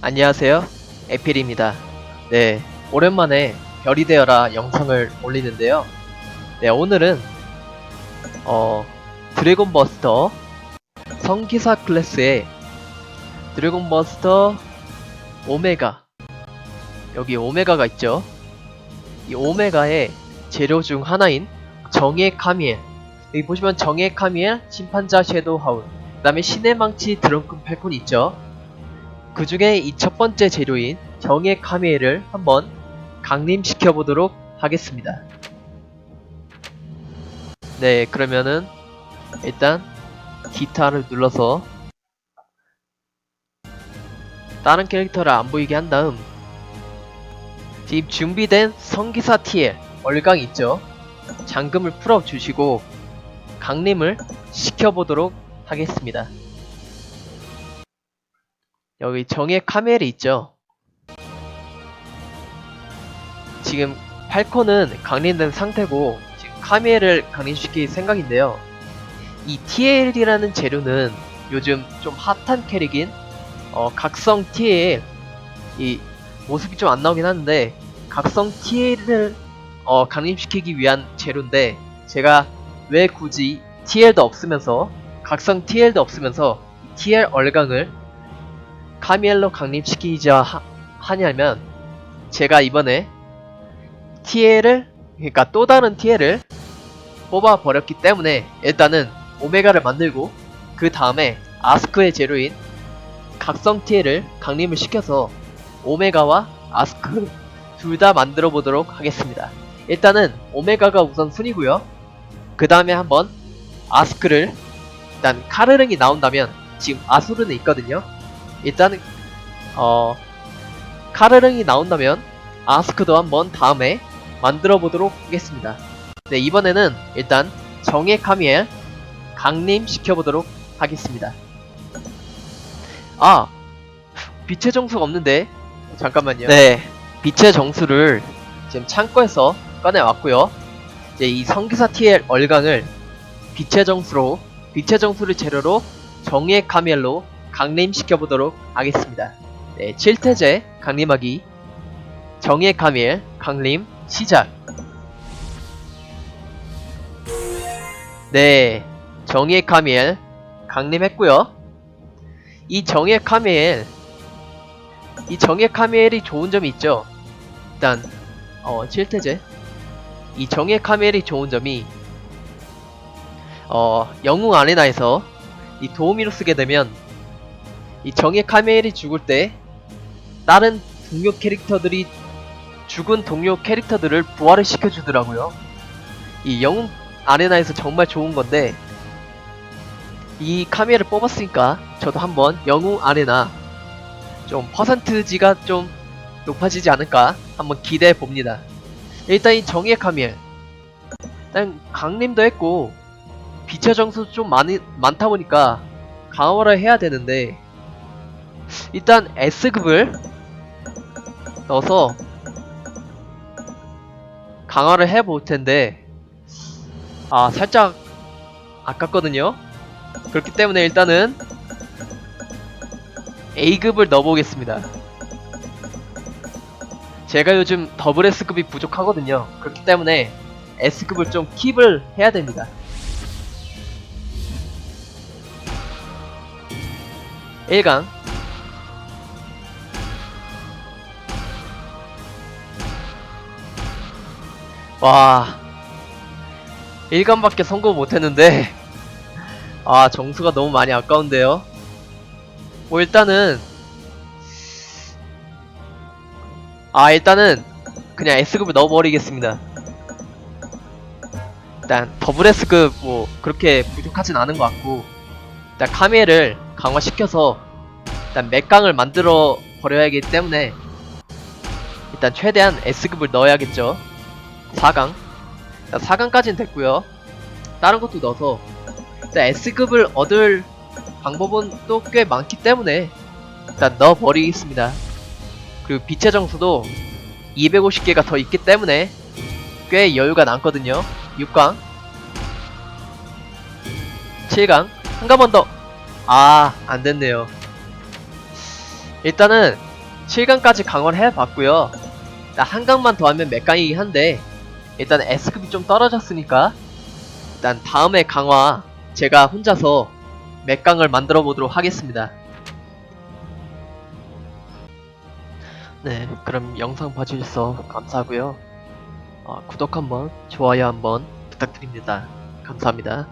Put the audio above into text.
안녕하세요. 에필입니다. 네, 오랜만에 별이 되어라 영상을 올리는데요. 네, 오늘은 어 드래곤 버스터 성기사 클래스의 드래곤 버스터 오메가 여기 오메가가 있죠. 이 오메가의 재료 중 하나인 정의 카미엘 여기 보시면 정의 카미엘, 심판자 섀도우 하운 그 다음에 신의 망치 드렁큰 팔콘 있죠. 그 중에 이 첫 번째 재료인 정의 카미엘을 한번 강림시켜 보도록 하겠습니다. 네, 그러면은 일단 기타를 눌러서 다른 캐릭터를 안 보이게 한 다음 지금 준비된 성기사 TL 얼강 있죠? 잠금을 풀어 주시고 강림을 시켜보도록 하겠습니다. 여기 정의 카멜이 있죠. 지금 팔콘은 강림된 상태고 지금 카멜을 강림시킬 생각인데요. 이 TL이라는 재료는 요즘 좀 핫한 캐릭인 어, 각성 TL 이 모습이 좀 안 나오긴 하는데 각성 TL을 어, 강림시키기 위한 재료인데 제가 왜 굳이 TL도 없으면서 각성 TL도 없으면서 이 TL 얼강을 카미엘로 강림시키자 하, 하냐면 제가 이번에 TL을 그러니까 또 다른 TL을 뽑아 버렸기 때문에 일단은 오메가를 만들고 그 다음에 아스크의 재료인 각성 TL을 강림을 시켜서 오메가와 아스크 둘 다 만들어 보도록 하겠습니다. 일단은 오메가가 우선 순이고요. 그 다음에 한번 아스크를 일단 카르릉이 나온다면 지금 아수르는 있거든요. 일단은 어 카르릉이 나온다면 아스크도 한번 다음에 만들어 보도록 하겠습니다. 네 이번에는 일단 정의 카미엘 강림 시켜보도록 하겠습니다. 아 빛의 정수가 없는데 잠깐만요. 네 빛의 정수를 지금 창고에서 꺼내왔고요. 이제 이 성기사 TL 얼강을 빛의 정수로 빛의 정수를 재료로 정의 카멜로 강림시켜보도록 하겠습니다. 네, 7태제 강림하기 정의 카멜 강림 시작 네, 정의 카멜 강림했고요. 이 정의 카멜 이 정의 카멜이 좋은 점이 있죠. 일단 어 7태제 이 정의 카멜이 좋은 점이 어 영웅 아레나에서 이 도우미로 쓰게 되면 이 정의 카멜이 죽을 때 다른 동료 캐릭터들이 죽은 동료 캐릭터들을 부활을 시켜주더라고요. 이 영웅 아레나에서 정말 좋은 건데 이 카멜을 뽑았으니까 저도 한번 영웅 아레나 좀 퍼센트지가 좀 높아지지 않을까 한번 기대해 봅니다. 일단 이 정의 카멜 일단 강림도 했고 빛의 정수 좀 많이 많다 보니까 강화를 해야 되는데 일단 S급을 넣어서 강화를 해볼 텐데 아 살짝 아깝거든요. 그렇기 때문에 일단은 A급을 넣어보겠습니다. 제가 요즘 더블 S급이 부족하거든요. 그렇기 때문에 S급을 좀 킵을 해야 됩니다. 일강 와. 1강밖에 성공 못했는데. 아 정수가 너무 많이 아까운데요? 뭐 일단은. 아 일단은 그냥 S급을 넣어버리겠습니다. 일단 더블 S급 뭐 그렇게 부족하진 않은 것 같고 일단 카멜을 강화시켜서 일단 맥강을 만들어 버려야 하기 때문에 일단 최대한 S급을 넣어야겠죠 4강? 일단 4강까지는 됐고요. 다른 것도 넣어서. 일단 S급을 얻을 방법은 또 꽤 많기 때문에 일단 넣어버리겠습니다. 그리고 빛의 정수도 250개가 더 있기 때문에 꽤 여유가 남거든요. 6강. 7강. 한 가만 더. 아 안됐네요. 일단은 7강까지 강화를 해봤고요. 일단 한 강만 더 하면 맥강이긴 한데 일단 S급이 좀 떨어졌으니까 일단 다음에 강화 제가 혼자서 맥강을 만들어 보도록 하겠습니다. 네, 그럼 영상 봐주셔서 감사하고요. 어, 구독 한번, 좋아요 한번 부탁드립니다. 감사합니다.